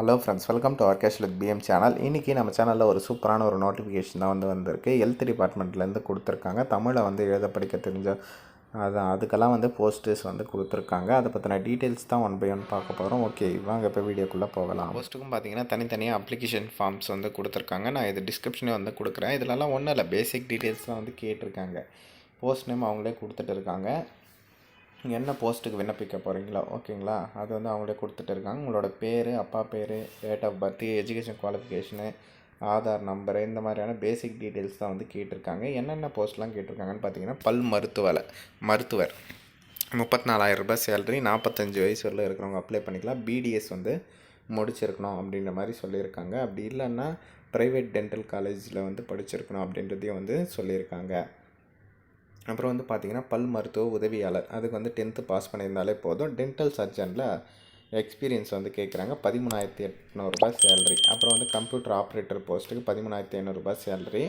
Hello friends welcome to Arkesh with PM channel இன்றைக்கி நம்ம சேனலில் ஒரு சூப்பரான ஒரு நோட்டிஃபிகேஷன் தான் வந்து வந்திருக்கு. ஹெல்த் டிபார்ட்மெண்ட்லேருந்து கொடுத்துருக்காங்க. தமிழை வந்து எழுத படிக்க தெரிஞ்ச அதான் அதுக்கெல்லாம் வந்து போஸ்டர்ஸ் வந்து கொடுத்துருக்காங்க. அதை பற்றின டீட்டெயில்ஸ் தான் ஒன் பை ஒன் பார்க்க போகிறோம் ஓகே வாங்க இப்போ வீடியோக்குள்ளே போகலாம். போஸ்ட்டுக்கும் பார்த்தீங்கன்னா தனித்தனியாக அப்ளிகேஷன் ஃபார்ம்ஸ் வந்து கொடுத்துருக்காங்க. நான் இது டிஸ்கிரிப்ஷனே வந்து கொடுக்குறேன். இதுலலாம் ஒன்றும் இல்லை பேசிக் டீட்டெயில்ஸ் தான் வந்து கேட்டிருக்காங்க. போஸ்ட் நேம் அவங்களே கொடுத்துட்டு இருக்காங்க. என்ன போஸ்ட்டுக்கு விண்ணப்பிக்க போகிறீங்களோ ஓகேங்களா? அது வந்து அவங்களே கொடுத்துட்டு இருக்காங்க. உங்களோட பேர் அப்பா பேர் date of birth education qualification Aadhaar number இந்த மாதிரியான பேசிக் டீட்டெயில்ஸ் தான் வந்து கேட்டிருக்காங்க. என்னென்ன போஸ்ட்லாம் கேட்டிருக்காங்கன்னு பார்த்தீங்கன்னா பல் மருத்துவலை மருத்துவர். முப்பத்தி நாலாயிரம் ரூபாய் சேலரி நாற்பத்தஞ்சு வயசு வரல இருக்கிறவங்க அப்ளை பண்ணிக்கலாம். பிடிஎஸ் வந்து முடிச்சிருக்கணும் அப்படின்ற மாதிரி சொல்லியிருக்காங்க. அப்படி இல்லைன்னா ப்ரைவேட் டென்டல் காலேஜில் வந்து படிச்சிருக்கணும் அப்படின்றதையும் வந்து சொல்லியிருக்காங்க. அப்புறம் வந்து பார்த்தீங்கன்னா பல் மருத்துவ உதவியாளர். அதுக்கு வந்து டென்த்து பாஸ் பண்ணியிருந்தாலே போதும். டென்டல் சர்ஜனில் எக்ஸ்பீரியன்ஸ் வந்து கேட்குறாங்க பதிமூணாயிரத்தி எட்நூறுபா சேலரி அப்புறம் வந்து கம்ப்யூட்டர் ஆப்ரேட்டர் போஸ்ட்டுக்கு பதிமூணாயிரத்தி ஐநூறுரூபா சேலரி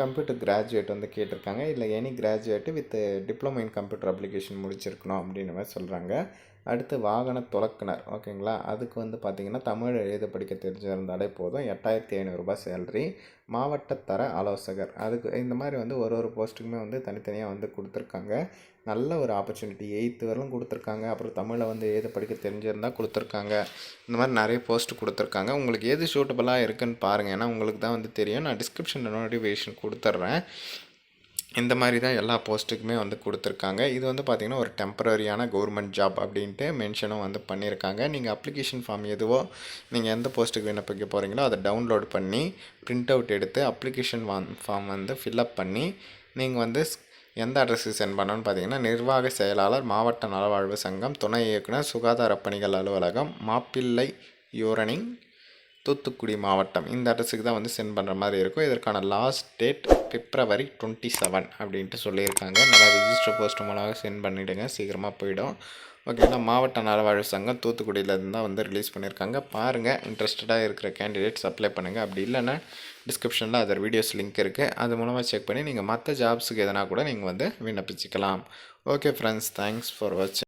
கம்ப்யூட்டர் கிராஜுவேட் வந்து கேட்டிருக்காங்க. இல்லை any graduate with diploma in computer application முடிச்சிருக்கணும் அப்படின்னு மாதிரி சொல்கிறாங்க அடுத்து வாகன துலக்குனர் ஓகேங்களா? அதுக்கு வந்து பார்த்திங்கன்னா தமிழ் எழுத படிக்க தெரிஞ்சிருந்தாலே போதும். எட்டாயிரத்தி ஐநூறுரூபா சேலரி மாவட்ட தர ஆலோசகர். அதுக்கு இந்த மாதிரி வந்து ஒரு ஒரு போஸ்ட்டுக்குமே வந்து தனித்தனியாக வந்து கொடுத்துருக்காங்க. நல்ல ஒரு ஆப்பர்ச்சுனிட்டி எயித்து வரலும் கொடுத்துருக்காங்க. அப்புறம் தமிழை வந்து எழுத படிக்க தெரிஞ்சிருந்தால் கொடுத்துருக்காங்க. இந்த மாதிரி நிறைய போஸ்ட் கொடுத்துருக்காங்க. உங்களுக்கு எது சூட்டபுளாக இருக்குன்னு பாருங்கள் ஏன்னா உங்களுக்கு தான் வந்து தெரியும். நான் டிஸ்கிரிப்ஷனில் நோட்டிஃபிகேஷன் கொடுத்துட்றேன் இந்த மாதிரி தான் எல்லா போஸ்ட்டுக்குமே வந்து கொடுத்துருக்காங்க. இது வந்து பார்த்திங்கன்னா ஒரு டெம்பரரியான கவர்மெண்ட் ஜாப் அப்படின்ட்டு மென்ஷனும் வந்து பண்ணியிருக்காங்க நீங்கள் அப்ளிகேஷன் ஃபார்ம் எதுவோ நீங்கள் எந்த போஸ்ட்டுக்கு விண்ணப்பிக்க போகிறீங்களோ அதை டவுன்லோட் பண்ணி பிரிண்ட் அவுட் எடுத்து அப்ளிகேஷன் ஃபார்ம் வந்து ஃபில்அப் பண்ணி நீங்கள் வந்து எந்த அட்ரஸுக்கு சென்ட் பண்ணணும்னு பார்த்தீங்கன்னா நிர்வாக செயலாளர் மாவட்ட நலவாழ்வு சங்கம் துணை இயக்குனர் சுகாதார பணிகள் அலுவலகம் மாப்பிள்ளை யூரனிங் தூத்துக்குடி மாவட்டம். இந்த அட்ரஸுக்கு தான் வந்து சென்ட் பண்ணுற மாதிரி இருக்கும். இதற்கான last date February twenty seven அப்படின்ட்டு சொல்லியிருக்காங்க. நல்லா ரிஜிஸ்டர் போஸ்ட் மூலமாக சென்ட் பண்ணிவிடுங்க சீக்கிரமாக போயிடும். ஓகேங்களா மாவட்ட நலவாழ்வு சங்கம் தூத்துக்குடியிலேருந்து தான் வந்து ரிலீஸ் பண்ணியிருக்காங்க. பாருங்கள் இன்ட்ரெஸ்டடாக இருக்கிற கேண்டிடேட்ஸ் அப்ளை பண்ணுங்கள் அப்படி இல்லைன்னா டிஸ்கிரிப்ஷனில் அதர் வீடியோஸ் லிங்க் இருக்குது அது மூலமாக செக் பண்ணி நீங்கள் மற்ற ஜாப்ஸுக்கு எதனா கூட நீங்கள் வந்து விண்ணப்பிச்சிக்கலாம். ஓகே ஃப்ரெண்ட்ஸ் தேங்க்ஸ் ஃபார் வாட்சிங்